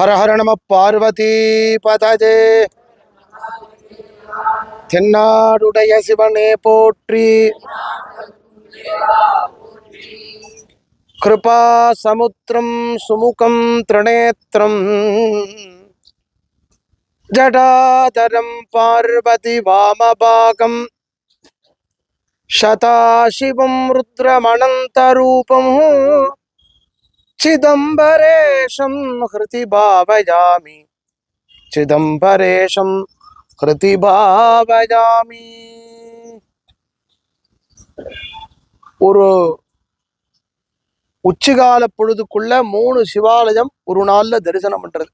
ஹர ஹர நம பார்வதி பதஜே. தென்னாடுடைய சிவனே போற்றி. கிருபா சமுத்திரம் சுமுகம் திரிநேத்திரம் ஜடாதரம் பார்வதி வாமபாகம். சதாசிவம் ருத்ரமனந்தரூபம் சிதம்பரேஷம் ஹிருதி பாவயாமி சிதம்பரேஷம் ഹൃതി ഭാവയാമി ஒரு உச்சிகால பொழுதுக்குள்ள மூணு சிவாலயம் ஒரு நாள்ல தரிசனம் பண்றது.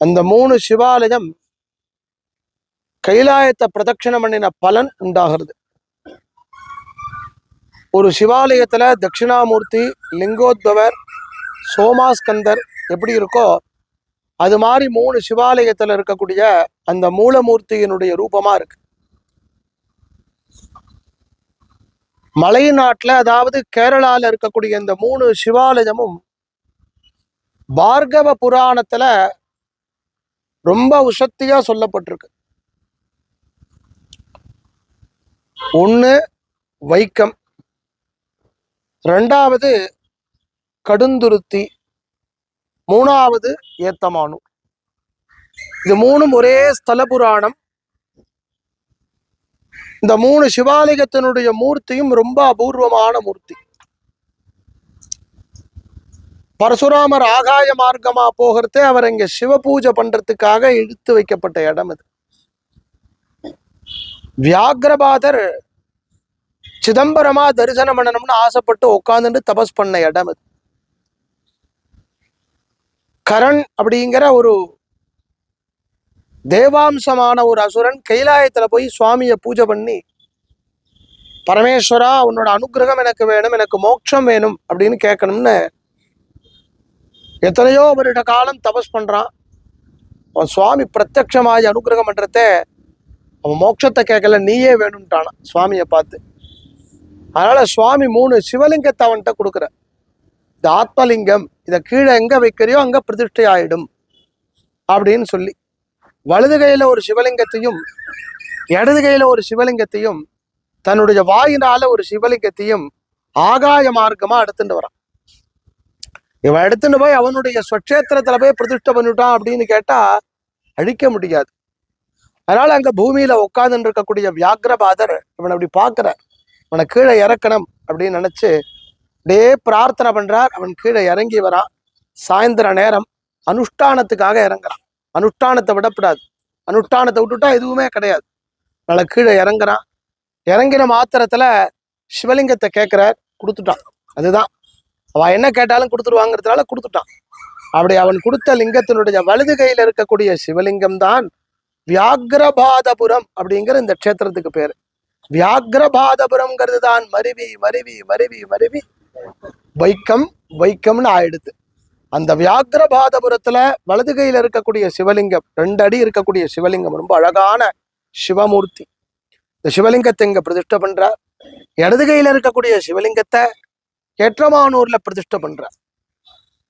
அந்த மூணு சிவாலயம் கைலாயத்தை பிரதட்சணம் பண்ணின பலன் உண்டாகிறது. ஒரு சிவாலயத்தில் தட்சிணாமூர்த்தி லிங்கோத்பவர் சோமாஸ்கந்தர் எப்படி இருக்கோ அது மாதிரி மூணு சிவாலயத்தில் இருக்கக்கூடிய அந்த மூலமூர்த்தியினுடைய ரூபமாக இருக்கு. மலை நாட்டில் அதாவது கேரளாவில் இருக்கக்கூடிய இந்த மூணு சிவாலயமும் பார்கவ புராணத்தில் ரொம்ப உசத்தியா சொல்லப்பட்டிருக்கு. ஒன்று வைக்கம். ரெண்டாவது கடுந்துருத்தி மூணாவது ஏத்தமானு. இது மூணும் ஒரே ஸ்தல புராணம். இந்த மூணு சிவாலயத்தினுடைய மூர்த்தியும் ரொம்ப அபூர்வமான மூர்த்தி. பரசுராமர் ஆகாய மார்க்கமா போகிறதே அவர் இங்க சிவ பூஜை பண்றதுக்காக இழுத்து வைக்கப்பட்ட இடம் இது வியாகிரபாதர் சிதம்பரமா தரிசனம் பண்ணணும்னு ஆசைப்பட்டு உட்காந்துட்டு தபஸ் பண்ண இடம் அது. கரண் அப்படிங்கிற ஒரு தேவாம்சமான ஒரு அசுரன் கைலாயத்துல போய் சுவாமியை பூஜை பண்ணி பரமேஸ்வரா உன்னோட அனுகிரகம் எனக்கு வேணும் எனக்கு மோட்சம் வேணும் அப்படின்னு கேட்கணும்னு எத்தனையோ வருட காலம் தபஸ் பண்ணுறான் அவன் சுவாமி பிரத்யட்சமாய் அனுகிரகம் பண்ணுறத அவன் மோட்சத்தை கேட்கல நீயே வேணும்ட்டானான் சுவாமியை பார்த்து. அதனால சுவாமி மூணு சிவலிங்கத்தை அவன்கிட்ட கொடுக்குற. இந்த ஆத்மலிங்கம் இதை கீழே எங்க வைக்கிறியோ அங்க பிரதிஷ்டை ஆயிடும் அப்படின்னு சொல்லி. வலது கையில ஒரு சிவலிங்கத்தையும் இடது கையில் ஒரு சிவலிங்கத்தையும் தன்னுடைய வாயினால ஒரு சிவலிங்கத்தையும் ஆகாய மார்க்கமா எடுத்துட்டு வரான். இவன் எடுத்துட்டு போய் அவனுடைய ஸ்வட்சேத்திரத்துல போய் பிரதிஷ்டை பண்ணிட்டான் அப்படின்னு கேட்டா அழிக்க முடியாது. அதனால அங்க பூமியில உட்கார்ந்து இருக்கக்கூடிய வியாகிரபாதர் இவனை அப்படி பார்க்கிற அவனை கீழே இறக்கணும் அப்படின்னு நினச்சி அப்படியே பிரார்த்தனை பண்ணுறார் அவன் கீழே இறங்கி வரான் சாயந்தர நேரம் அனுஷ்டானத்துக்காக இறங்குறான். அனுஷ்டானத்தை விடக்கூடாது அனுஷ்டானத்தை விட்டுட்டா எதுவுமே கிடையாது. அதனால் கீழே இறங்குறான். இறங்கின மாத்திரத்துல சிவலிங்கத்தை கேட்குறார். கொடுத்துட்டான். அதுதான். அவன் என்ன கேட்டாலும் கொடுத்துருவாங்கிறதுனால கொடுத்துட்டான். அப்படி அவன் கொடுத்த லிங்கத்தினுடைய வலது கையில் இருக்கக்கூடிய சிவலிங்கம் தான் வியாகிரபாதபுரம் அப்படிங்கிற இந்த க்ஷேத்திரத்துக்கு பேர். வியாகிரபாதபுரம்ங்கிறது தான் மருவி மருவி மருவி மருவி. வைக்கம் வைக்கம்னு ஆயிடுது. அந்த வியாகிரபாதபுரத்துல வலது கையில இருக்கக்கூடிய சிவலிங்கம் ரெண்டு அடி இருக்கக்கூடிய சிவலிங்கம் ரொம்ப அழகான சிவமூர்த்தி. இந்த சிவலிங்கத்தை இங்க பிரதிஷ்டை பண்றார். இடது கையில இருக்கக்கூடிய சிவலிங்கத்தை ஏற்றமானூர்ல பிரதிஷ்டை பண்றார்.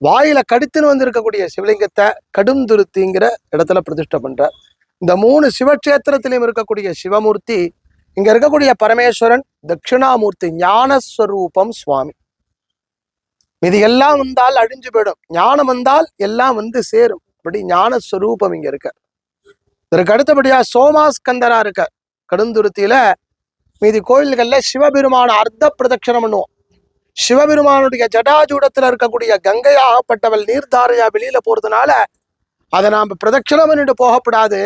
வாயில கடித்துன்னு வந்திருக்கக்கூடிய சிவலிங்கத்தை கடும் துருத்திங்கிற இடத்துல பிரதிஷ்டை பண்றார். இந்த மூணு சிவக்ஷேத்திரத்திலையும் இருக்கக்கூடிய சிவமூர்த்தி இங்க இருக்கக்கூடிய பரமேஸ்வரன் தட்சிணாமூர்த்தி ஞானஸ்வரூபம் சுவாமி. இது எல்லாம் வந்தால் அழிஞ்சு போயிடும். ஞானம் வந்தால் எல்லாம் வந்து சேரும். அப்படி ஞானஸ்வரூபம் இங்க இருக்க. இதற்கு அடுத்தபடியா சோமாஸ்கந்தரா இருக்க கடுந்துருத்தியில மீதி கோயில்கள்ல சிவபெருமான அர்த்த பிரதட்சணம் பண்ணுவோம். சிவபெருமானுடைய ஜடாஜூடத்துல இருக்கக்கூடிய கங்கை ஆகப்பட்டவள் நீர்தாரையா வெளியில போறதுனால அதை நாம பிரதட்சணம் பண்ணிட்டு போகப்படாது.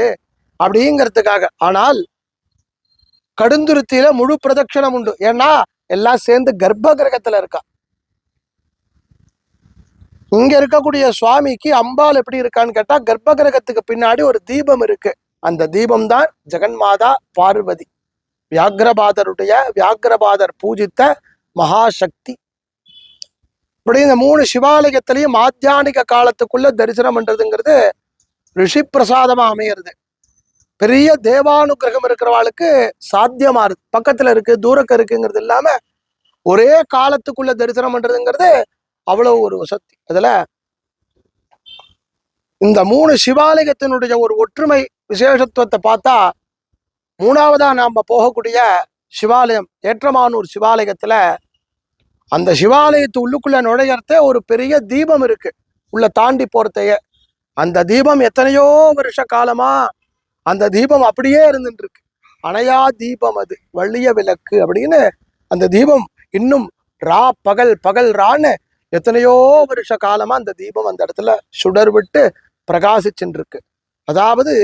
அப்படிங்கிறதுக்காக. ஆனால் கடுந்துருத்தியில முழு பிரதட்சணம் உண்டு. ஏன்னா எல்லாம் சேர்ந்து கர்ப்ப கிரகத்துல இருக்கா. இங்க இருக்கக்கூடிய சுவாமிக்கு அம்பாள் எப்படி இருக்கான்னு கேட்டா கர்ப்ப கிரகத்துக்கு பின்னாடி ஒரு தீபம் இருக்கு. அந்த தீபம் தான் ஜெகன்மாதா பார்வதி. வியாகிரபாதருடைய வியாகிரபாதர் பூஜித்த மகாசக்தி. இப்படி இந்த மூணு சிவாலயத்திலையும் மாத்தியானிக காலத்துக்குள்ள தரிசனம் பண்றதுங்கிறது ரிஷி பிரசாதமா அமையிறது. பெரிய தேவானுகிரகம் இருக்கிறவாளுக்கு சாத்தியமா இருக்கு. பக்கத்துல இருக்கு தூரக்க இருக்குங்கிறது இல்லாம ஒரே காலத்துக்குள்ள தரிசனம் பண்றதுங்கிறது அவ்வளவு ஒரு வசதி அதுல இந்த மூணு சிவாலயத்தினுடைய ஒரு ஒற்றுமை விசேஷத்துவத்தை பார்த்தா மூணாவதா நாம போகக்கூடிய சிவாலயம் ஏற்றமானூர் சிவாலயத்துல அந்த சிவாலயத்து உள்ளுக்குள்ள நுழையறதே ஒரு பெரிய தீபம் இருக்கு. உள்ள தாண்டி போறதையே அந்த தீபம் எத்தனையோ வருஷ காலமா அந்த தீபம் அப்படியே இருந்துட்டு இருக்கு அணையா தீபம் அது வள்ளிய விளக்கு அப்படின்னு அந்த தீபம் இன்னும் ரா பகல் பகல் ரான்னு எத்தனையோ வருஷ காலமா அந்த தீபம் அந்த இடத்துல சுடர் விட்டு பிரகாசிச்சுட்டு இருக்கு அதாவது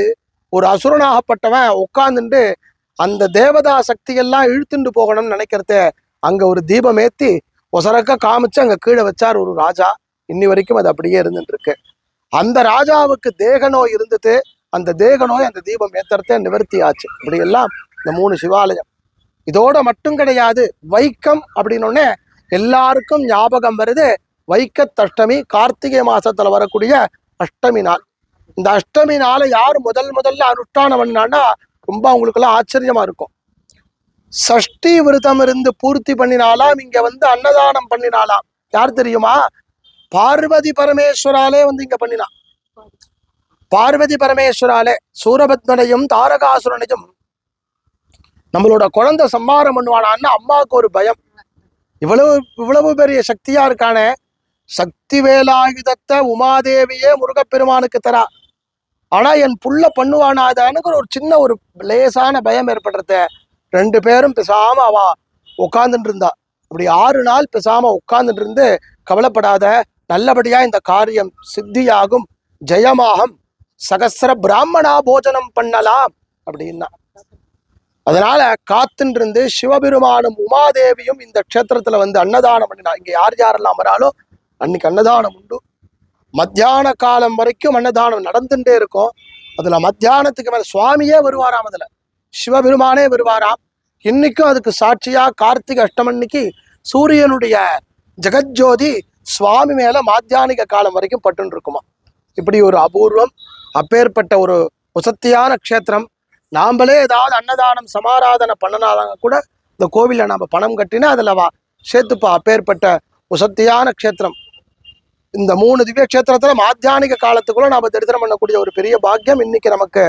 ஒரு அசுரனாகப்பட்டவன் உட்கார்ந்துட்டு அந்த தேவதா சக்தியெல்லாம் இழுத்துண்டு போகணும்னு நினைக்கிறத அங்க ஒரு தீபம் ஏத்தி ஒசரக்க காமிச்சு அங்க கீழே வச்சார் ஒரு ராஜா. இன்னி வரைக்கும் அது அப்படியே இருந்துட்டு இருக்கு அந்த ராஜாவுக்கு தேக நோய் இருந்தது. அந்த தேக நோய் அந்த தீபம் ஏத்துறதே நிவர்த்தி ஆச்சு இப்படி எல்லாம் இந்த மூணு சிவாலயம். இதோட மட்டும் கிடையாது வைக்கம் அப்படின்னோடனே எல்லாருக்கும் ஞாபகம் வருது. வைக்கத்தஷ்டமி கார்த்திகை மாசத்துல வரக்கூடிய அஷ்டமி நாள். இந்த அஷ்டமி நாளை யார் முதல் முதல்ல அனுஷ்டானம் பண்ணான்னா ரொம்ப அவங்களுக்கெல்லாம் ஆச்சரியமா இருக்கும். சஷ்டி விரதம் இருந்து பூர்த்தி பண்ணினாலாம் இங்க வந்து அன்னதானம் பண்ணினாலாம். யார் தெரியுமா? பார்வதி பரமேஸ்வராலே வந்து இங்க பண்ணினான் பார்வதி பரமேஸ்வராலே சூரபத்மனையும் தாரகாசுரனையும் நம்மளோட குழந்தை சம்மாரம் பண்ணுவானான்னு அம்மாவுக்கு ஒரு பயம். இவ்வளவு இவ்வளவு பெரிய சக்தியா இருக்கானே. சக்தி வேலாயுதத்தை உமாதேவியே முருகப்பெருமானுக்கு தரா. ஆனா என் புள்ள பண்ணுவானாதான்னு ஒரு சின்ன ஒரு லேசான பயம் ஏற்படுறத. ரெண்டு பேரும் பேசாம அவ உட்கார்ந்துட்டு இருந்தா அப்படி ஆறு நாள் பேசாம உட்கார்ந்துட்டு இருந்து கவலைப்படாத. நல்லபடியா இந்த காரியம் சித்தியாகும் ஜெயமாகும். சகசர பிராமணா போஜனம் பண்ணலாம் அப்படின்னா. அதனால காத்துன்றிருந்து சிவபெருமானும் உமாதேவியும் இந்த க்ஷேத்திரத்துல வந்து அன்னதானம் பண்ணினா இங்க யார் யாரெல்லாம் அமராலோ அன்னைக்கு அன்னதானம் உண்டு. மத்தியான காலம் வரைக்கும் அன்னதானம் நடந்துட்டே இருக்கும். அதுல மத்தியானத்துக்கு மேல சுவாமியே வருவாராம் அதுல. சிவபெருமானே வருவாராம். இன்னைக்கும் அதுக்கு சாட்சியா கார்த்திகை அஷ்டமன்னைக்கு சூரியனுடைய ஜெகஜோதி சுவாமி மேல மாத்தியானிக காலம் வரைக்கும் பட்டுன்னு இருக்குமா இப்படி ஒரு அபூர்வம் அப்பேற்பட்ட ஒரு உசத்தியான க்ஷேத்திரம். நாம்பளே ஏதாவது அன்னதானம் சமாராதனை பண்ணனாலும் கூட இந்த கோவில்ல நம்ம பணம் கட்டினா அதில் வா சேர்த்துப்பா. அப்பேற்பட்ட உசத்தியான க்ஷேத்திரம். இந்த மூணு திவ்ய க்ஷேத்திரத்தில் மாத்தியானிக காலத்துக்குள்ளே நாம் தரிசனம் பண்ணக்கூடிய ஒரு பெரிய பாக்கியம் இன்னைக்கு நமக்கு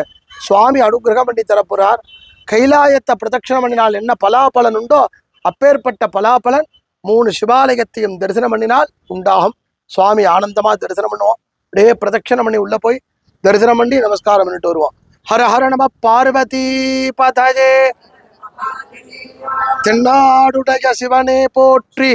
சுவாமி அனுகிரகம் பண்ணி தரப்புறார். கைலாயத்தை பிரதட்சணம் பண்ணினால் என்ன பலாபலன் உண்டோ அப்பேற்பட்ட பலாபலன் மூணு சிவாலயத்தையும் தரிசனம் பண்ணினால் உண்டாகும். சுவாமி ஆனந்தமாக தரிசனம் பண்ணுவோம். அப்படியே பிரதட்சணம் பண்ணி உள்ளே போய் தரிசனம் பண்ணி நமஸ்காரம் பண்ணிட்டு வருவோம். ஹர ஹர நம பார்வதி பதஜே தென்னாடுடைய சிவனே போற்றி.